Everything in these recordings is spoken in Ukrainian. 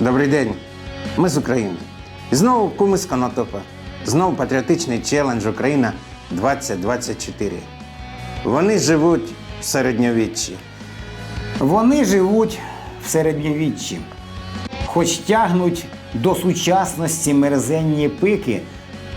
Добрий день. Ми з України. І знову куми з Конотопа. Знову патріотичний челендж Україна 2024. Вони живуть в середньовіччі. Вони живуть в середньовіччі, хоч тягнуть до сучасності мерзенні пики,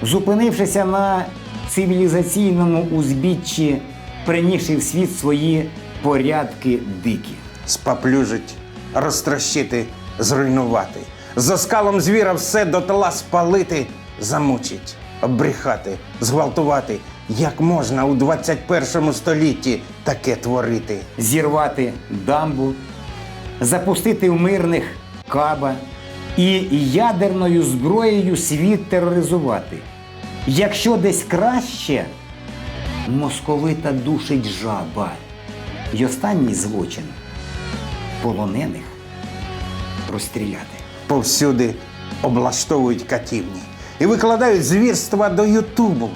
зупинившися на цивілізаційному узбіччі, принісши в світ свої порядки дикі. Спаплюжить, розтрощити, зруйнувати. За скалом звіра все дотла спалити, замучить, обрехати, зґвалтувати. Як можна у 21 столітті таке творити? зірвати дамбу, запустити в мирних каба і ядерною зброєю світ тероризувати. Якщо десь краще, московита душить жаба. І останній злочин полонених розстріляти. повсюди облаштовують катівні і викладають звірства до Ютубу.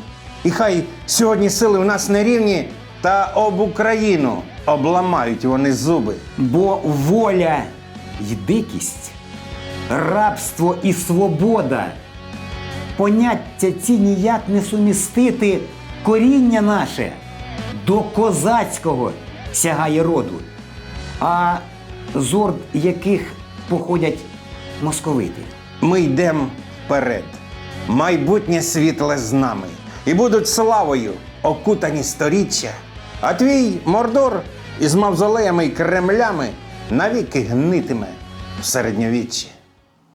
І хай сьогодні сили в нас не рівні, та об Україну обламають вони зуби. Бо воля й дикість, рабство і свобода, поняття ці ніяк не сумістити коріння наше до козацького сягає роду, а з орд яких походять московити. Ми йдемо вперед. Майбутнє світле з нами. І будуть славою окутані сторіччя. А твій мордор із мавзолеями й кремлями навіки гнитиме в середньовіччі.